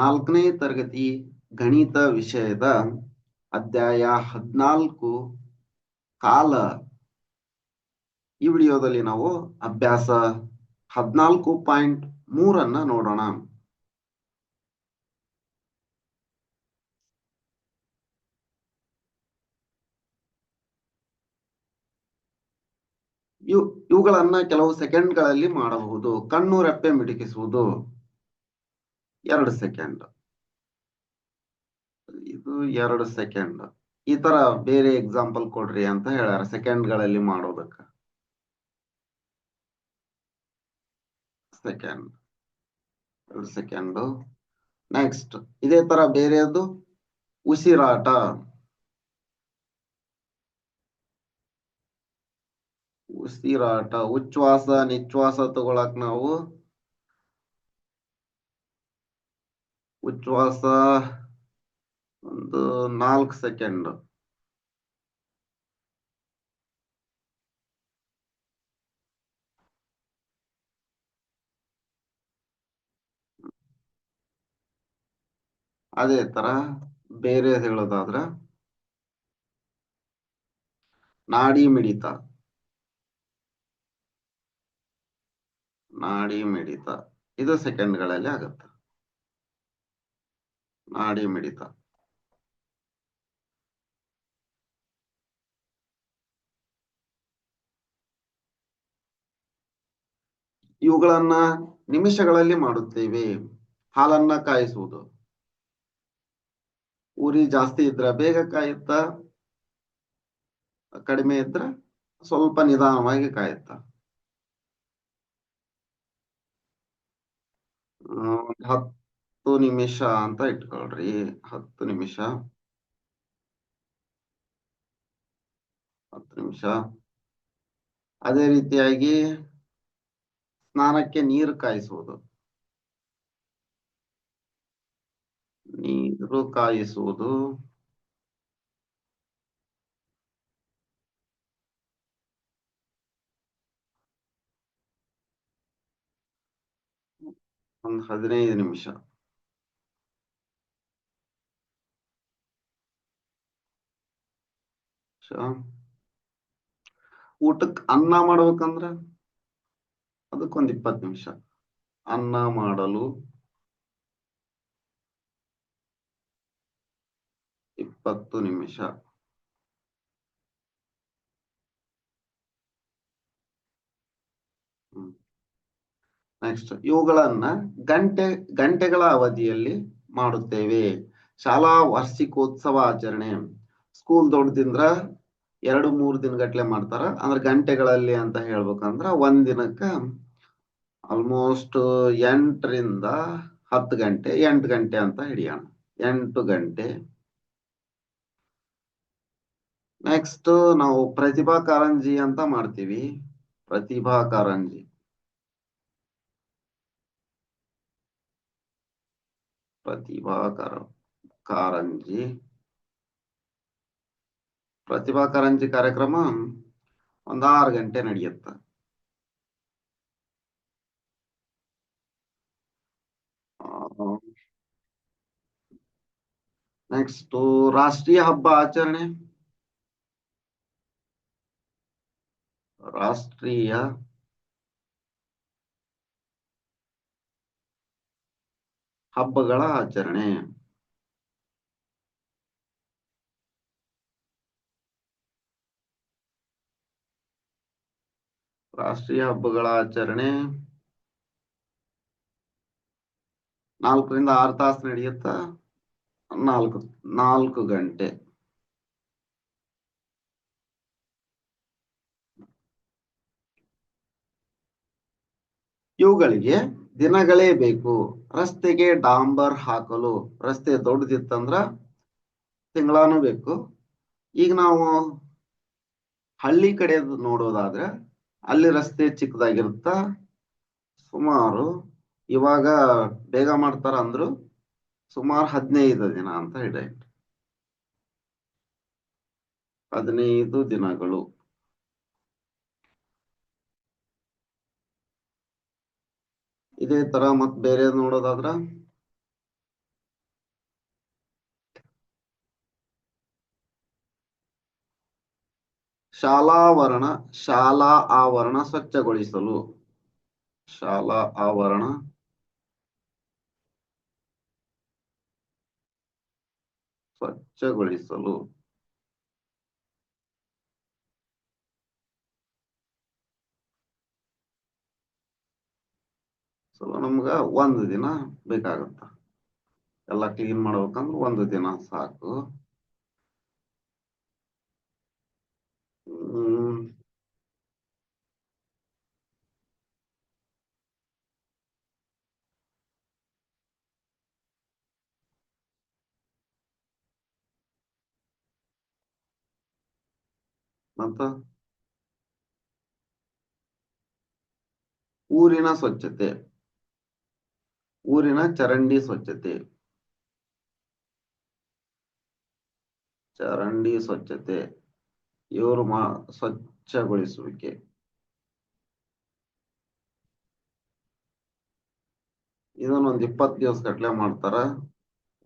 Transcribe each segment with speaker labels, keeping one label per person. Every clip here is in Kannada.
Speaker 1: ನಾಲ್ಕನೇ ತರಗತಿ ಗಣಿತ ವಿಷಯದ ಅಧ್ಯಾಯ ಹದಿನಾಲ್ಕು ಕಾಲ. ಈ ವಿಡಿಯೋದಲ್ಲಿ ನಾವು ಅಭ್ಯಾಸ ಹದಿನಾಲ್ಕು ಪಾಯಿಂಟ್ ಮೂರನ್ನ ನೋಡೋಣ. ಇವು ಇವುಗಳನ್ನ ಕೆಲವು ಸೆಕೆಂಡ್ಗಳಲ್ಲಿ ಮಾಡಬಹುದು. ಕಣ್ಣು ರೆಪ್ಪೆ ಮಿಟುಕಿಸುವುದು. ಎರಡು ಸೆಕೆಂಡ್ ಇದು ಎರಡು ಸೆಕೆಂಡ್ ಈ ತರ ಬೇರೆ ಎಕ್ಸಾಂಪಲ್ ಕೊಡ್ರಿ ಅಂತ ಹೇಳ್ಯಾರ ಸೆಕೆಂಡ್ಗಳಲ್ಲಿ ಮಾಡೋದಕ್ಕ. ಸೆಕೆಂಡ್ ಎರಡು ಸೆಕೆಂಡ್ ನೆಕ್ಸ್ಟ್ ಇದೇ ತರ ಬೇರೆಯದು ಉಸಿರಾಟ. ಉಸಿರಾಟ, ಉಚ್ಛ್ವಾಸ ನಿಶ್ವಾಸ ತಗೊಳಕ್ ನಾವು ಉಚ್ಛ್ವಾಸ ಒಂದು ನಾಲ್ಕು ಸೆಕೆಂಡ್ ಅದೇ ತರ ಬೇರೆ ಹೇಳೋದಾದ್ರೆ, ನಾಡಿ ಮಿಡಿತ. ನಾಡಿ ಮಿಡಿತ. ಇದು ಸೆಕೆಂಡ್ಗಳಲ್ಲಿ ಆಗತ್ತೆ. ನಾಡಿ ಮಿಡಿತ. ಇವುಗಳನ್ನ ನಿಮಿಷಗಳಲ್ಲಿ ಮಾಡುತ್ತೇವೆ. ಹಾಲನ್ನ ಕಾಯಿಸುವುದು. ಉರಿ ಜಾಸ್ತಿ ಇದ್ರ ಬೇಗ ಕಾಯುತ್ತ, ಕಡಿಮೆ ಇದ್ರ ಸ್ವಲ್ಪ ನಿಧಾನವಾಗಿ ಕಾಯುತ್ತ. ಒಂದ್ ಹತ್ತು ನಿಮಿಷ ಅಂತ ಇಟ್ಕೊಳ್ರಿ, ಹತ್ತು ನಿಮಿಷ. ಹತ್ತು ನಿಮಿಷ. ಅದೇ ರೀತಿಯಾಗಿ ಸ್ನಾನಕ್ಕೆ ನೀರು ಕಾಯಿಸುವುದು. ನೀರು ಕಾಯಿಸುವುದು. ಒಂದು ಹದಿನೈದು ನಿಮಿಷ. ಊಟಕ್ಕೆ ಅನ್ನ ಮಾಡ್ಬೇಕಂದ್ರ ಅದಕ್ಕೊಂದ್ ಇಪ್ಪತ್ತು ನಿಮಿಷ. ಅನ್ನ ಮಾಡಲು ಇಪ್ಪತ್ತು ನಿಮಿಷ. ನೆಕ್ಸ್ಟ್ ಇವುಗಳನ್ನ ಗಂಟೆ, ಗಂಟೆಗಳ ಅವಧಿಯಲ್ಲಿ ಮಾಡುತ್ತೇವೆ. ಶಾಲಾ ವಾರ್ಷಿಕೋತ್ಸವ ಆಚರಣೆ ಸ್ಕೂಲ್ ದೊಡ್ಡದಿಂದ್ರ ಎರಡು, ಮೂರು ದಿನ ಗಟ್ಲೆ ಮಾಡ್ತಾರ. ಅಂದ್ರೆ ಗಂಟೆಗಳಲ್ಲಿ ಅಂತ ಹೇಳ್ಬೇಕಂದ್ರ ಒಂದ್ ದಿನಕ್ಕ ಆಲ್ಮೋಸ್ಟ್ ಎಂಟರಿಂದ ಹತ್ತು ಗಂಟೆ, ಎಂಟು ಗಂಟೆ ಅಂತ ಹಿಡಿಯೋಣ. ಎಂಟು ಗಂಟೆ. ನೆಕ್ಸ್ಟ್ ನಾವು ಪ್ರತಿಭಾ ಕಾರಂಜಿ ಅಂತ ಮಾಡ್ತೀವಿ. ಪ್ರತಿಭಾ ಕಾರಂಜಿ. ಪ್ರತಿಭಾ ಕಾರ, ಕಾರಂಜಿ. ಪ್ರತಿಭಾ ಕಾರಂಜಿ ಕಾರ್ಯಕ್ರಮ ಒಂದ್ ಆರು ಗಂಟೆ ನಡೆಯುತ್ತ. ನೆಕ್ಸ್ಟ್ ರಾಷ್ಟ್ರೀಯ ಹಬ್ಬ ಆಚರಣೆ. ರಾಷ್ಟ್ರೀಯ ಹಬ್ಬಗಳ ಆಚರಣೆ. ರಾಷ್ಟ್ರೀಯ ಹಬ್ಬಗಳ ಆಚರಣೆ. ನಾಲ್ಕರಿಂದ ಆರು ತಾಸು ನಡೆಯುತ್ತ, ನಾಲ್ಕು ನಾಲ್ಕು ಗಂಟೆ. ಇವುಗಳಿಗೆ ದಿನಗಳೇ ಬೇಕು. ರಸ್ತೆಗೆ ಡಾಂಬರ್ ಹಾಕಲು, ರಸ್ತೆ ದೊಡ್ಡದಿತ್ತಂದ್ರ ತಿಂಗಳಾನು ಬೇಕು. ಈಗ ನಾವು ಹಳ್ಳಿ ಕಡೆ ನೋಡೋದಾದ್ರೆ ಅಲ್ಲಿ ರಸ್ತೆ ಚಿಕ್ಕದಾಗಿರುತ್ತ? ಸುಮಾರು. ಇವಾಗ ಬೇಗ ಮಾಡ್ತಾರ ಅಂದ್ರು? ಸುಮಾರು ಹದಿನೈದು ದಿನ ಅಂತ ಹೇಳಿ ಹದಿನೈದು ದಿನಗಳು. ಇದೇ ತರ ಮತ್ ಬೇರೆ ನೋಡೋದಾದ್ರ? ಶಾಲಾವರಣ, ಶಾಲಾ ಆವರಣ ಸ್ವಚ್ಛಗೊಳಿಸಲು. ಶಾಲಾ ಆವರಣ. ಸ್ವಚ್ಛಗೊಳಿಸಲು. ಸೊ, ನಮ್ಗ ಒಂದು ದಿನ ಬೇಕಾಗತ್ತ. ಎಲ್ಲ ಕ್ಲೀನ್ ಮಾಡ್ಬೇಕಂದ್ರೆ ಒಂದು ದಿನ ಸಾಕು ಹ್ಮ್ ಮತ್ತ? ಊರಿನ ಸ್ವಚ್ಛತೆ. ಊರಿನ ಚರಂಡಿ ಸ್ವಚ್ಛತೆ. ಚರಂಡಿ ಸ್ವಚ್ಛತೆ. ಇವರು ಮಾ, ಸ್ವಚ್ಛಗೊಳಿಸುವಿಕೆ. ಇದನ್ನ ಒಂದ್ ಇಪ್ಪತ್ತು ದಿವಸ ಗಟ್ಲೆ ಮಾಡ್ತಾರ.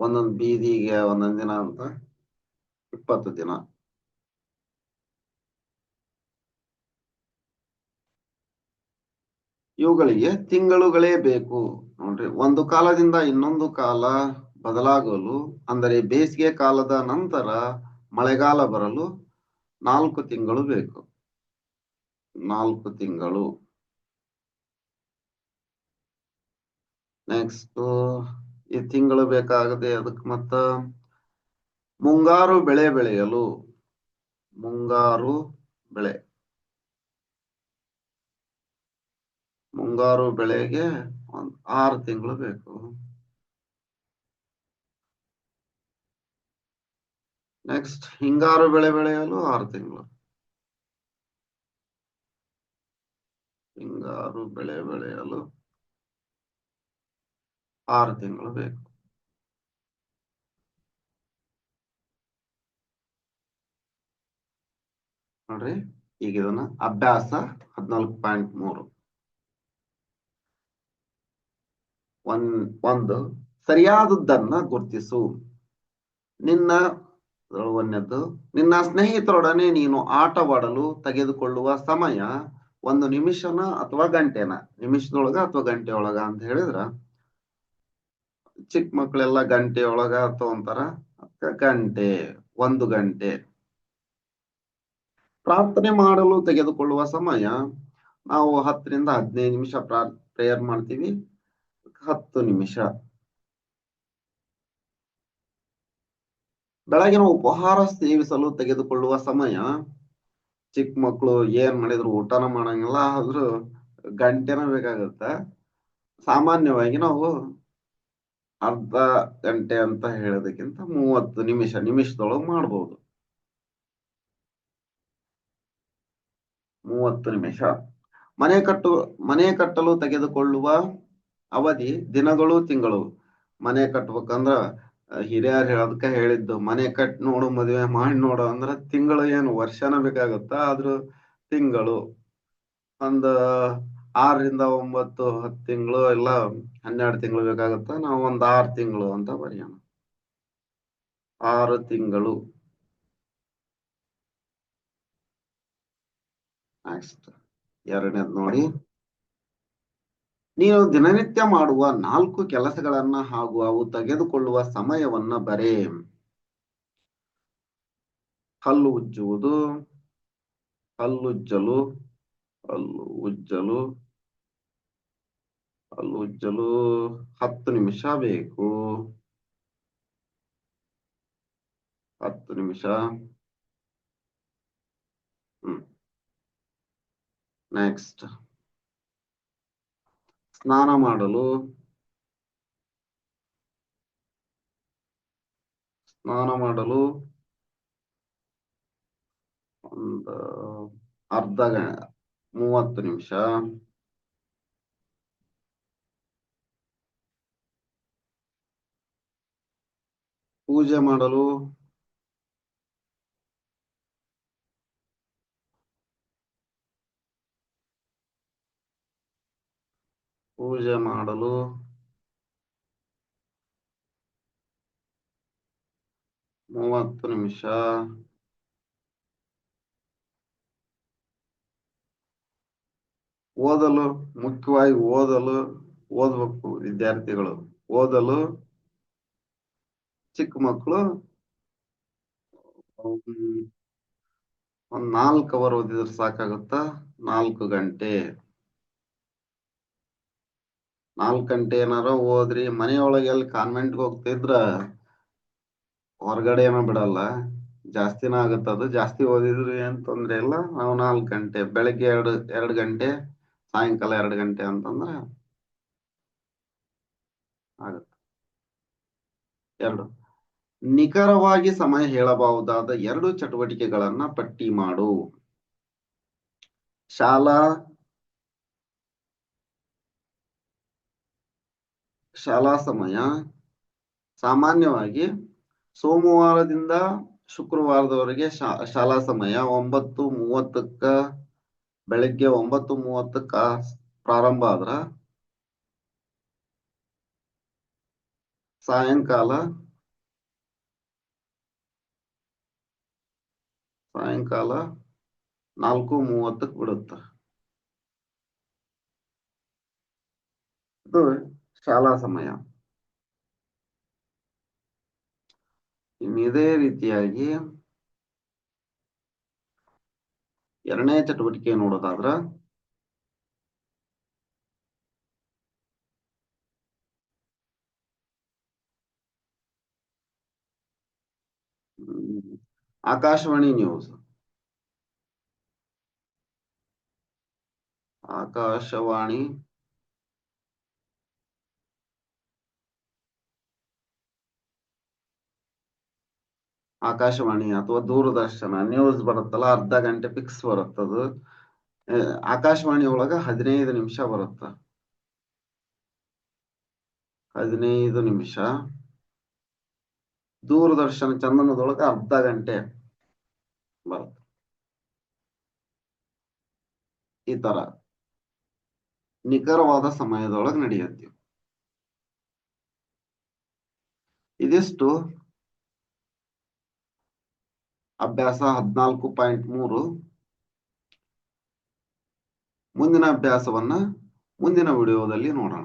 Speaker 1: ಒಂದೊಂದ್ ಬೀದಿಗೆ ಒಂದೊಂದ್ ದಿನ ಅಂತ. ಇಪ್ಪತ್ತು ದಿನ. ಇವುಗಳಿಗೆ ತಿಂಗಳುಗಳೇ ಬೇಕು. ನೋಡ್ರಿ, ಒಂದು ಕಾಲದಿಂದ ಇನ್ನೊಂದು ಕಾಲ ಬದಲಾಗಲು, ಅಂದರೆ ಬೇಸಿಗೆ ಕಾಲದ ನಂತರ ಮಳೆಗಾಲ ಬರಲು ನಾಲ್ಕು ತಿಂಗಳು ಬೇಕು. ನಾಲ್ಕು ತಿಂಗಳು. ನೆಕ್ಸ್ಟ್ ಈ ತಿಂಗಳು ಬೇಕಾಗದೆ ಅದಕ್ಕೆ ಮತ್ತ ಮುಂಗಾರು ಬೆಳೆ ಬೆಳೆಯಲು. ಮುಂಗಾರು ಬೆಳೆ. ಮುಂಗಾರು ಬೆಳೆಗೆ ಒಂದ್ ಆರು ತಿಂಗಳು ಬೇಕು. ನೆಕ್ಸ್ಟ್ ಹಿಂಗಾರು ಬೆಳೆ ಬೆಳೆಯಲು ಆರು ತಿಂಗಳು. ಹಿಂಗಾರು ಬೆಳೆ ಬೆಳೆಯಲು ಆರು ತಿಂಗಳು ಬೇಕು. ನೋಡ್ರಿ, ಈಗ ಇದನ್ನ ಅಭ್ಯಾಸ ಹದಿನಾಲ್ಕು ಪಾಯಿಂಟ್ ಮೂರು. ಒಂದ್ ಒಂದು. ಸರಿಯಾದದ್ದನ್ನ ಗುರ್ತಿಸು. ನಿನ್ನ ಒಂದನೇದ್ದು ನಿನ್ನ ಸ್ನೇಹಿತರೊಡನೆ ನೀನು ಆಟವಾಡಲು ತೆಗೆದುಕೊಳ್ಳುವ ಸಮಯ ಒಂದು ನಿಮಿಷನ ಅಥವಾ ಗಂಟೆನ. ನಿಮಿಷದೊಳಗ ಅಥವಾ ಗಂಟೆಯೊಳಗ ಅಂತ ಹೇಳಿದ್ರ? ಚಿಕ್ಕ ಮಕ್ಕಳೆಲ್ಲ ಗಂಟೆಯೊಳಗ ತಗೊಂತಾರ? ಗಂಟೆ, ಒಂದು ಗಂಟೆ. ಪ್ರಾರ್ಥನೆ ಮಾಡಲು ತೆಗೆದುಕೊಳ್ಳುವ ಸಮಯ ನಾವು ಹತ್ತರಿಂದ ಹದಿನೈದು ನಿಮಿಷ ಪ್ರೇಯರ್ ಮಾಡ್ತೀವಿ. ಹತ್ತು ನಿಮಿಷ ಬೆಳಗಿನ ಉಪಹಾರ ಸೇವಿಸಲು ತೆಗೆದುಕೊಳ್ಳುವ ಸಮಯ. ಚಿಕ್ಕ ಮಕ್ಕಳು ಏನ್ ಮಾಡಿದ್ರು ಊಟನ ಮಾಡಂಗಿಲ್ಲ, ಆದ್ರೂ ಗಂಟೆನ ಬೇಕಾಗತ್ತ. ಸಾಮಾನ್ಯವಾಗಿ ನಾವು ಅರ್ಧ ಗಂಟೆ ಅಂತ ಹೇಳೋದಕ್ಕಿಂತ ಮೂವತ್ತು ನಿಮಿಷ, ನಿಮಿಷದೊಳಗೆ ಮಾಡ್ಬೋದು. ಮೂವತ್ತು ನಿಮಿಷ. ಮನೆ ಕಟ್ಟು, ಮನೆ ಕಟ್ಟಲು ತೆಗೆದುಕೊಳ್ಳುವ ಅವಧಿ ದಿನಗಳು ತಿಂಗಳು. ಮನೆ ಕಟ್ಬೇಕಂದ್ರ ಹಿರಿಯರ್ ಹೇಳೋದಕ್ಕ ಹೇಳಿದ್ದು, ಮನೆ ಕಟ್ ನೋಡು, ಮದುವೆ ಮಾಡಿ ನೋಡು ಅಂದ್ರ ತಿಂಗಳು ಏನು, ವರ್ಷನ ಬೇಕಾಗುತ್ತ? ಆದ್ರೂ ತಿಂಗಳು. ಒಂದ್ ಆರರಿಂದ ಒಂಬತ್ತು ಹತ್ತು ತಿಂಗಳು ಇಲ್ಲ, ಹನ್ನೆರಡು ತಿಂಗಳು ಬೇಕಾಗುತ್ತ? ನಾವು ಒಂದ್ ಆರು ತಿಂಗಳು ಅಂತ ಬರೆಯೋಣ. ಆರು ತಿಂಗಳು. ನೆಕ್ಸ್ಟ್ ಎರಡನೇದ್ ನೋಡಿ. ನೀನು ದಿನನಿತ್ಯ ಮಾಡುವ ನಾಲ್ಕು ಕೆಲಸಗಳನ್ನ ಹಾಗೂ ಅವು ತೆಗೆದುಕೊಳ್ಳುವ ಸಮಯವನ್ನ ಬರೆ. ಹಲ್ಲು ಉಜ್ಜುವುದು ಹಲ್ಲುಜ್ಜಲು ಹಲ್ಲು ಉಜ್ಜಲು ಹಲ್ಲು ಉಜ್ಜಲು ಹತ್ತು ನಿಮಿಷ ಬೇಕು. ಹತ್ತು ನಿಮಿಷ. ಹ್ಮ್. ನೆಕ್ಸ್ಟ್ ಸ್ನಾನ ಮಾಡಲು ಸ್ನಾನ ಮಾಡಲು ಒಂದು ಅರ್ಧ ಗ ಮೂವತ್ತು ನಿಮಿಷ. ಪೂಜೆ ಮಾಡಲು ಪೂಜೆ ಮಾಡಲು ಮೂವತ್ತು ನಿಮಿಷ. ಓದಲು, ಮುಖ್ಯವಾಗಿ ಓದಲು ಓದಬೇಕು ವಿದ್ಯಾರ್ಥಿಗಳು. ಓದಲು ಚಿಕ್ಕ ಮಕ್ಕಳು ಒಂದ್ ನಾಲ್ಕು ಅವರ್ ಓದಿದ್ರೆ ಸಾಕಾಗುತ್ತ? ನಾಲ್ಕು ಗಂಟೆ. ನಾಲ್ಕು ಗಂಟೆ ಏನಾರ ಓದ್ರಿ ಮನೆಯೊಳಗೆ ಎಲ್ಲಿ ಕಾನ್ವೆಂಟ್ಗೆ ಹೋಗ್ತಿದ್ರ ಹೊರಗಡೆ ಏನೋ ಬಿಡಲ್ಲ. ಜಾಸ್ತಿನ ಅದು. ಜಾಸ್ತಿ ಓದಿದ್ರಿ ಏನ್ ತೊಂದ್ರೆ ಇಲ್ಲ. ನಾವು ನಾಲ್ಕು ಗಂಟೆ, ಬೆಳಗ್ಗೆ ಎರಡು ಎರಡು ಗಂಟೆ, ಸಾಯಂಕಾಲ ಎರಡು ಗಂಟೆ ಅಂತಂದ್ರೆ ಆಗುತ್ತೆ. ಎರಡು. ನಿಖರವಾಗಿ ಸಮಯ ಹೇಳಬಹುದಾದ ಎರಡು ಚಟುವಟಿಕೆಗಳನ್ನ ಪಟ್ಟಿ ಮಾಡು. ಶಾಲಾ ಶಾಲಾ ಸಮಯ. ಸಾಮಾನ್ಯವಾಗಿ ಸೋಮವಾರದಿಂದ ಶುಕ್ರವಾರದವರೆಗೆ ಶಾ, ಶಾಲಾ ಸಮಯ ಒಂಬತ್ತು ಮೂವತ್ತಕ್ಕ, ಬೆಳಗ್ಗೆ ಒಂಬತ್ತು ಮೂವತ್ತಕ್ಕ ಪ್ರಾರಂಭ ಆದ್ರ ಸಾಯಂಕಾಲ ಸಾಯಂಕಾಲ ನಾಲ್ಕು ಮೂವತ್ತಕ್ಕೆ ಬಿಡುತ್ತ. ಶಾಲಾ ಸಮಯ. ಇದೇ ರೀತಿಯಾಗಿ ಎರಡನೇ ಚಟುವಟಿಕೆ ನೋಡೋದಾದ್ರ ಆಕಾಶವಾಣಿ ನ್ಯೂಸ್. ಆಕಾಶವಾಣಿ ಆಕಾಶವಾಣಿ ಅಥವಾ ದೂರದರ್ಶನ ನ್ಯೂಸ್ ಬರುತ್ತಲ್ಲ, ಅರ್ಧ ಗಂಟೆ ಫಿಕ್ಸ್ ಬರುತ್ತದು ಆಕಾಶವಾಣಿ ಒಳಗ ಹದಿನೈದು ನಿಮಿಷ ಬರುತ್ತ. ಹದಿನೈದು ನಿಮಿಷ. ದೂರದರ್ಶನ ಚಂದನದೊಳಗ ಅರ್ಧ ಗಂಟೆ ಬರುತ್ತೆ. ಈ ತರ ನಿಖರವಾದ ಸಮಯದೊಳಗೆ ನಡೆಯುತ್ತೆ. ಇದಿಷ್ಟು. ಅಭ್ಯಾಸ ಹದಿನಾಲ್ಕು ಪಾಯಿಂಟ್ ಮೂರು. ಮುಂದಿನ ಅಭ್ಯಾಸವನ್ನ ಮುಂದಿನ ವಿಡಿಯೋದಲ್ಲಿ ನೋಡೋಣ.